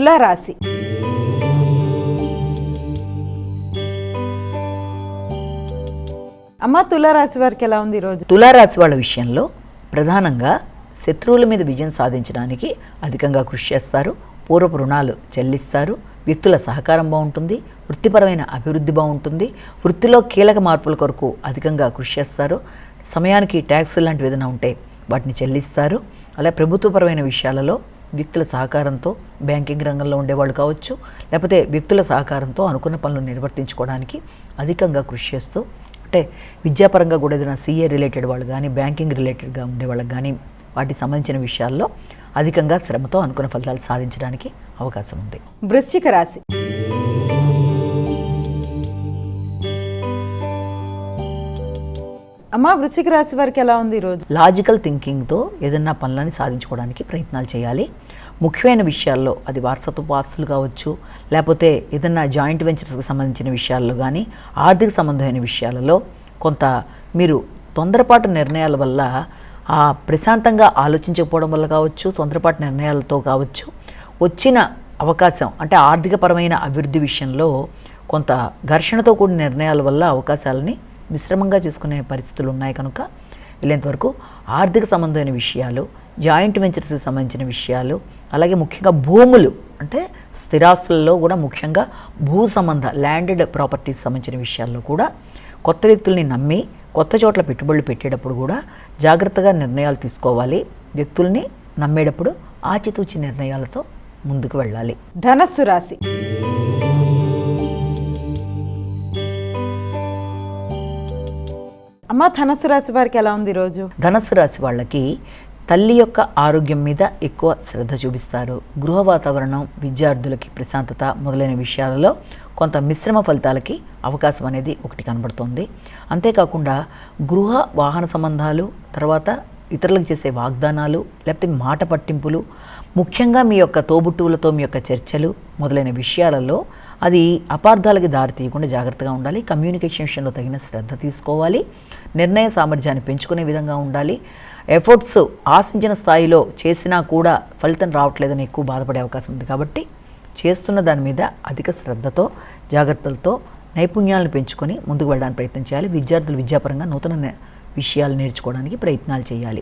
తులారాశి. అమ్మ తులారాశి వారికి ఎలా ఉంది ఈరోజు తులారాశి వాళ్ళ విషయంలో ప్రధానంగా శత్రువుల మీద విజయం సాధించడానికి అధికంగా కృషి చేస్తారు. పూర్వపు రుణాలు చెల్లిస్తారు. వ్యక్తుల సహకారం బాగుంటుంది. వృత్తిపరమైన అభివృద్ధి బాగుంటుంది. వృత్తిలో కీలక మార్పుల కొరకు అధికంగా కృషి చేస్తారు. సమయానికి ట్యాక్స్ లాంటివి ఏదైనా ఉంటే వాటిని చెల్లిస్తారు. అలా ప్రభుత్వపరమైన విషయాలలో వ్యక్తుల సహకారంతో బ్యాంకింగ్ రంగంలో ఉండేవాళ్ళు కావచ్చు లేకపోతే వ్యక్తుల సహకారంతో అనుకున్న పనులు నిర్వర్తించుకోవడానికి అధికంగా కృషి చేస్తూ అంటే విద్యాపరంగా కూడా ఏదైనా సీఏ రిలేటెడ్ వాళ్ళు కానీ బ్యాంకింగ్ రిలేటెడ్గా ఉండేవాళ్ళకి కానీ వాటికి సంబంధించిన విషయాల్లో అధికంగా శ్రమతో అనుకున్న ఫలితాలు సాధించడానికి అవకాశం ఉంది. వృశ్చిక రాశి. అమ్మ వృశ్చిక రాశి వారికి ఎలా ఉంది ఈరోజు లాజికల్ థింకింగ్తో ఏదన్నా పనులని సాధించుకోవడానికి ప్రయత్నాలు చేయాలి. ముఖ్యమైన విషయాల్లో అది వారసత్వ ఆస్తులు కావచ్చు లేకపోతే ఏదన్నా జాయింట్ వెంచర్స్కి సంబంధించిన విషయాల్లో కానీ ఆర్థిక సంబంధమైన విషయాలలో కొంత మీరు తొందరపాటు నిర్ణయాల వల్ల ఆ ప్రశాంతంగా ఆలోచించకపోవడం వల్ల కావచ్చు తొందరపాటు నిర్ణయాలతో కావచ్చు వచ్చిన అవకాశం అంటే ఆర్థికపరమైన అభివృద్ధి విషయంలో కొంత ఘర్షణతో కూడిన నిర్ణయాల వల్ల అవకాశాలని మిశ్రమంగా చూసుకునే పరిస్థితులు ఉన్నాయి కనుక వీళ్ళంతవరకు ఆర్థిక సంబంధమైన విషయాలు జాయింట్ వెంచర్స్కి సంబంధించిన విషయాలు అలాగే ముఖ్యంగా భూములు అంటే స్థిరాస్తులలో కూడా ముఖ్యంగా భూ సంబంధ ల్యాండెడ్ ప్రాపర్టీస్ సంబంధించిన విషయాల్లో కూడా కొత్త వ్యక్తుల్ని నమ్మి కొత్త చోట్ల పెట్టుబడులు పెట్టేటప్పుడు కూడా జాగ్రత్తగా నిర్ణయాలు తీసుకోవాలి. వ్యక్తుల్ని నమ్మేటప్పుడు ఆచితూచి నిర్ణయాలతో ముందుకు వెళ్ళాలి. ధనస్సు రాశి. అమ్మ ధనస్సు రాశి వారికి ఎలా ఉంది ఈరోజు? ధనస్సు రాశి వాళ్ళకి తల్లి యొక్క ఆరోగ్యం మీద ఎక్కువ శ్రద్ధ చూపిస్తారు. గృహ వాతావరణం విద్యార్థులకి ప్రశాంతత మొదలైన విషయాలలో కొంత మిశ్రమ ఫలితాలకి అవకాశం అనేది ఒకటి కనబడుతుంది. అంతేకాకుండా గృహ వాహన సంబంధాలు తర్వాత ఇతరులకు చేసే వాగ్దానాలు లేకపోతే మాట పట్టింపులు ముఖ్యంగా మీ యొక్క తోబుట్టువులతో మీ యొక్క చర్చలు మొదలైన విషయాలలో అది అపార్థాలకి దారి తీయకుండా జాగ్రత్తగా ఉండాలి. కమ్యూనికేషన్ విషయంలో తగిన శ్రద్ధ తీసుకోవాలి. నిర్ణయ సామర్థ్యాన్ని పెంచుకునే విధంగా ఉండాలి. ఎఫర్ట్స్ ఆశించిన స్థాయిలో చేసినా కూడా ఫలితం రావట్లేదని ఎక్కువ బాధపడే అవకాశం ఉంది కాబట్టి చేస్తున్న దాని మీద అధిక శ్రద్ధతో జాగ్రత్తలతో నైపుణ్యాలను పెంచుకొని ముందుకు వెళ్ళడానికి ప్రయత్నం చేయాలి. విద్యార్థులు విద్యాపరంగా నూతన విషయాలు నేర్చుకోవడానికి ప్రయత్నాలు చేయాలి.